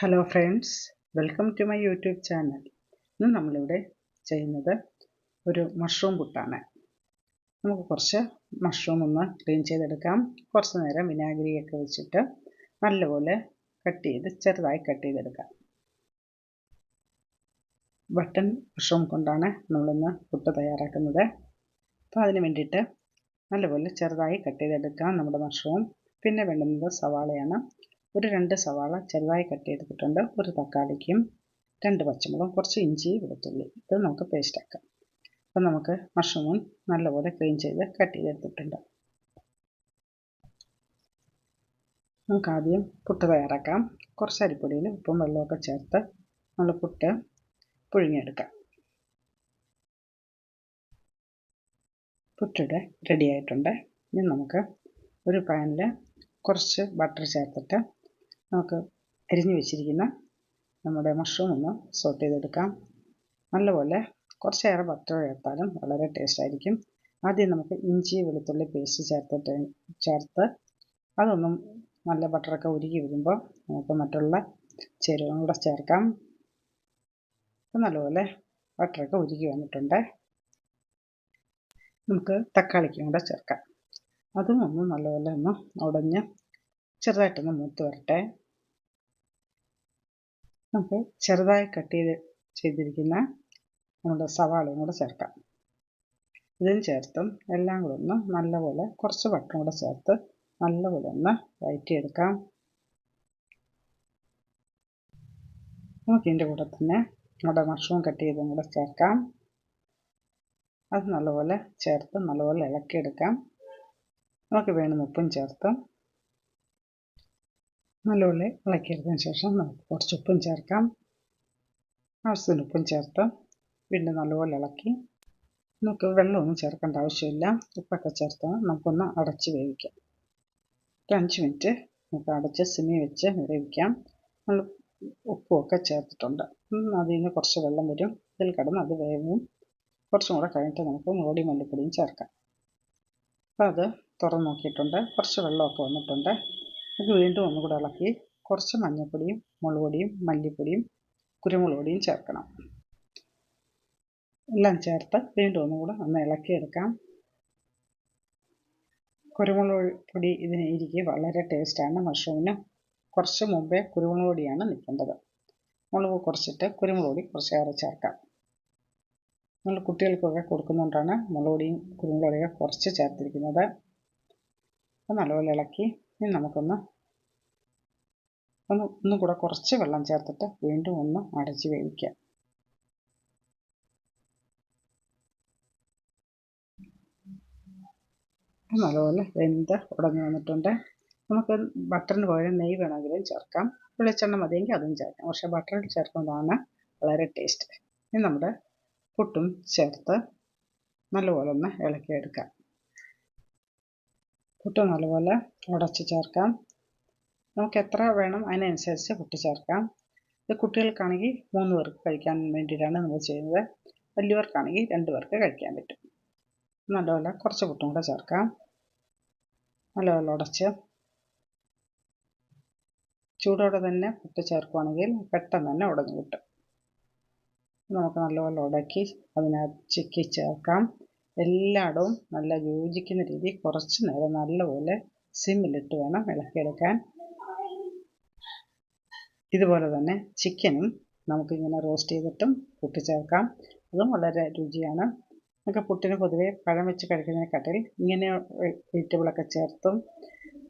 Hello friends welcome to my YouTube channel ഇന്ന് നമ്മളിവിടെ ചെയ്യുന്നത് ഒരു മഷ്റൂം പുട്ടാണ്. നമുക്ക് കുറച്ച് മഷ്റൂം ഒന്ന് ക്ലീൻ ചെയ്തെടുക്കാം. കുറച്ച് നേരം വിനാഗിരിയൊക്കെ വെച്ചിട്ട് നല്ലപോലെ കട്ട് ചെയ്ത് ചെറുതായി കട്ട് ചെയ്തെടുക്കാം. ബട്ടൺ മഷ്റൂം കൊണ്ടാണ് നമ്മളിന്ന് പുട്ട് തയ്യാറാക്കുന്നത്. അപ്പോൾ അതിന് വേണ്ടിയിട്ട് നല്ലപോലെ ചെറുതായി കട്ട് ചെയ്തെടുക്കാം നമ്മുടെ മഷ്റൂം പിന്നെ വേണ്ടുന്നത് സവാളയാണ്. ഒരു രണ്ട് സവാള ചെറുതായി കട്ട് ചെയ്തിട്ടുണ്ട് ഒരു തക്കാളിക്കും രണ്ട് പച്ചമുളകും കുറച്ച് ഇഞ്ചി വെളുത്തുള്ളി. ഇത് നമുക്ക് പേസ്റ്റ് ആക്കാം. അപ്പം നമുക്ക് മഷ്റൂമും നല്ലപോലെ ക്ലീൻ ചെയ്ത് കട്ട് ചെയ്തെടുത്തിട്ടുണ്ട്. നമുക്ക് ആദ്യം പുട്ട് തയ്യാറാക്കാം. കുറച്ച് അരിപ്പൊടിയിൽ ഉപ്പും വെള്ളമൊക്കെ ചേർത്ത് നമ്മൾ പുട്ട് പുഴുങ്ങിയെടുക്കാം. പുട്ടിടെ റെഡി ആയിട്ടുണ്ട്. ഇനി നമുക്ക് ഒരു പാനിൽ കുറച്ച് ബട്ടർ ചേർത്തിട്ട് നമുക്ക് അരിഞ്ഞു വെച്ചിരിക്കുന്ന നമ്മുടെ മഷ്റൂം ഒന്ന് സോട്ട് ചെയ്തെടുക്കാം. നല്ലപോലെ കുറച്ചേറെ ബട്ടർ ചേർത്താലും വളരെ ടേസ്റ്റ് ആയിരിക്കും. ആദ്യം നമുക്ക് ഇഞ്ചി വെളുത്തുള്ളി പേസ്റ്റ് ചേർത്തിട്ട് ചേർത്ത് അതൊന്നും നല്ല ബട്ടറൊക്കെ ഉരുകി വരുമ്പോൾ നമുക്ക് മറ്റുള്ള ചേരുവകൾ കൂടെ ചേർക്കാം. അപ്പം നല്ലപോലെ ബട്ടറൊക്കെ ഉരുകി വന്നിട്ടുണ്ട്. നമുക്ക് തക്കാളിക്കും കൂടെ ചേർക്കാം. അതും ഒന്ന് നല്ലപോലെ ഒന്ന് ഉടഞ്ഞ് ചെറുതായിട്ടൊന്ന് മൂത്ത് വരട്ടെ. നമുക്ക് ചെറുതായി കട്ട് ചെയ്ത് ചെയ്തിരിക്കുന്ന നമ്മുടെ സവാളയും കൂടെ ചേർക്കാം. ഇതും ചേർത്തും എല്ലാം കൂടെ ഒന്ന് നല്ലപോലെ കുറച്ച് വട്ടം കൂടെ ചേർത്ത് നല്ലപോലെ ഒന്ന് വഴറ്റിയെടുക്കാം നമുക്ക് ഇതിന്റെ കൂടെ തന്നെ നമ്മുടെ മഷ്റൂം കട്ട് ചെയ്തും കൂടെ ചേർക്കാം. അത് നല്ലപോലെ ചേർത്ത് നല്ലപോലെ ഇളക്കിയെടുക്കാം. നമുക്ക് വേണ്ടുന്ന ഉപ്പും ചേർത്ത് നല്ലപോലെ ഇളക്കിയെടുത്തതിന് ശേഷം നമുക്ക് കുറച്ച് ഉപ്പും ചേർക്കാം. ആവശ്യത്തിന് ഉപ്പും ചേർത്ത് വീണ്ടും നല്ലപോലെ ഇളക്കി. നമുക്ക് വെള്ളമൊന്നും ചേർക്കേണ്ട ആവശ്യമില്ല. ഉപ്പൊക്കെ ചേർത്ത് നമുക്കൊന്ന് അടച്ച് വേവിക്കാം. ഒരു അഞ്ച് മിനിറ്റ് നമുക്ക് അടച്ച് സിമി വെച്ച് വേവിക്കാം. നമ്മൾ ഉപ്പുമൊക്കെ ചേർത്തിട്ടുണ്ട്. അതിൽ നിന്ന് കുറച്ച് വെള്ളം വരും. ഇതിൽ കിടന്ന് അത് വേവും. കുറച്ചും കൂടെ കഴിഞ്ഞിട്ട് നമുക്ക് മുളടി മല്ലിപ്പൊടിയും ചേർക്കാം. അപ്പോൾ അത് തുറന്ന് നോക്കിയിട്ടുണ്ട്. കുറച്ച് വെള്ളമൊക്കെ വന്നിട്ടുണ്ട്. ഇത് വീണ്ടും ഒന്നുകൂടെ ഇളക്കി കുറച്ച് മഞ്ഞൾപ്പൊടിയും മുളക് പൊടിയും മല്ലിപ്പൊടിയും കുരുമുളക് പൊടിയും ചേർക്കണം. എല്ലാം ചേർത്ത് വീണ്ടും ഒന്നുകൂടെ ഒന്ന് ഇളക്കിയെടുക്കാം. കുരുമുളക് പൊടി ഇതിന് ഇരിക്കുക വളരെ ടേസ്റ്റാണ് മഷ്റൂമിന് കുറച്ച് മുമ്പേ കുരുമുളക് പൊടിയാണ് നിൽക്കേണ്ടത്. മുളക് കുറച്ചിട്ട് കുരുമുളക് പൊടി കുറച്ചേറെ ചേർക്കാം. നമ്മൾ കുട്ടികൾക്കൊക്കെ കൊടുക്കുന്നതുകൊണ്ടാണ് മുളക് പൊടിയും കുരുമുളക് പൊടിയൊക്കെ കുറച്ച് ചേർത്തിരിക്കുന്നത്. നല്ലപോലെ ഇളക്കി ഇനി നമുക്കൊന്ന് ഒന്ന് ഒന്നും കൂടെ കുറച്ച് വെള്ളം ചേർത്തിട്ട് വീണ്ടും ഒന്ന് അടച്ച് വേവിക്കാം. നല്ലപോലെ വെന്ത് ഉടഞ്ഞു വന്നിട്ടുണ്ട്. നമുക്ക് ബട്ടറിന് പകരം നെയ്യ് വേണമെങ്കിലും ചേർക്കാം. വെളിച്ചെണ്ണ മതിയെങ്കിൽ അതും ചേർക്കാം. പക്ഷേ ബട്ടറിൽ ചേർക്കുന്നതാണ് വളരെ ടേസ്റ്റ് ഇനി നമ്മുടെ പുട്ടും ചേർത്ത് നല്ലപോലെ ഒന്ന് ഇളക്കിയെടുക്കാം. പുട്ട് നല്ലപോലെ ഉടച്ച് ചേർക്കാം. നമുക്ക് എത്ര വേണം അതിനനുസരിച്ച് പുട്ട് ചേർക്കാം. ഇത് കുട്ടികൾക്കാണെങ്കിൽ മൂന്ന് പേർക്ക് കഴിക്കാൻ വേണ്ടിയിട്ടാണ് നമ്മൾ ചെയ്യുന്നത്. വലിയവർക്കാണെങ്കിൽ രണ്ട് പേർക്ക് കഴിക്കാൻ പറ്റും. നല്ലപോലെ കുറച്ച് പുട്ടും കൂടെ ചേർക്കാം. നല്ലപോലെ ഉടച്ച്. ചൂടോടെ തന്നെ പുട്ട് ചേർക്കുകയാണെങ്കിൽ പെട്ടെന്ന് തന്നെ ഉടഞ്ഞു കിട്ടും. നമുക്ക് നല്ലപോലെ ഉടക്കി അതിനകത്ത് ചിക്കി ചേർക്കാം. എല്ലായിടവും നല്ല യോജിക്കുന്ന രീതിയിൽ കുറച്ച് നേരം നല്ലപോലെ സിമ്മിലിട്ട് വേണം ഇളക്കിയെടുക്കാൻ. ഇതുപോലെ തന്നെ ചിക്കനും നമുക്കിങ്ങനെ റോസ്റ്റ് ചെയ്തിട്ടും കൂട്ടിച്ചേർക്കാം. ചേർക്കാം അതും വളരെ രുചിയാണ്. നമുക്ക് പുട്ടിന് പൊതുവെ പഴം വെച്ച് കഴിക്കുന്നതിനെക്കാട്ടിൽ ഇങ്ങനെ വെജിറ്റബിളൊക്കെ ചേർത്തും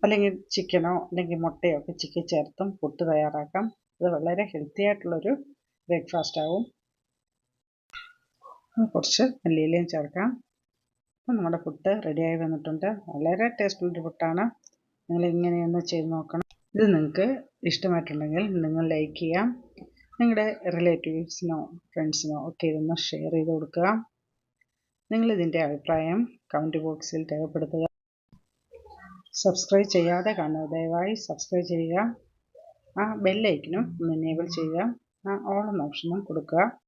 അല്ലെങ്കിൽ ചിക്കനോ അല്ലെങ്കിൽ മുട്ടയോ ഒക്കെ ചിക്കി ചേർത്തും പുട്ട് തയ്യാറാക്കാം. അത് വളരെ ഹെൽത്തി ആയിട്ടുള്ളൊരു ബ്രേക്ക്ഫാസ്റ്റ് ആവും കുറച്ച് മല്ലിയിലയും ചേർക്കാം. അപ്പം നമ്മുടെ പുട്ട് റെഡിയായി വന്നിട്ടുണ്ട്. വളരെ ടേസ്റ്റുള്ളൊരു പുട്ടാണ്. നിങ്ങൾ ഇങ്ങനെയൊന്ന് ചെയ്ത് നോക്കണം. ഇത് നിങ്ങൾക്ക് ഇഷ്ടമായിട്ടുണ്ടെങ്കിൽ നിങ്ങൾ ലൈക്ക് ചെയ്യാം. നിങ്ങളുടെ റിലേറ്റീവ്സിനോ ഫ്രണ്ട്സിനോ ഒക്കെ ഇതൊന്ന് ഷെയർ ചെയ്ത് കൊടുക്കുക. നിങ്ങളിതിന്റെ അഭിപ്രായം കമന്റ് ബോക്സിൽ രേഖപ്പെടുത്തുക. സബ്സ്ക്രൈബ് ചെയ്യാതെ കാണുക. ദയവായി സബ്സ്ക്രൈബ് ചെയ്യുക. ആ ബെല്ലൈക്കനും ഒന്ന് എനേബിൾ ചെയ്യുക. ആ ഓൾ എന്ന ഓപ്ഷനും കൊടുക്കുക.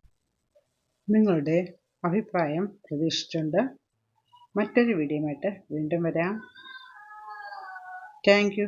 നിങ്ങളുടെ അഭിപ്രായം പ്രതീക്ഷിച്ചുകൊണ്ട് മറ്റൊരു വീഡിയോയുമായിട്ട് വീണ്ടും വരാം. താങ്ക്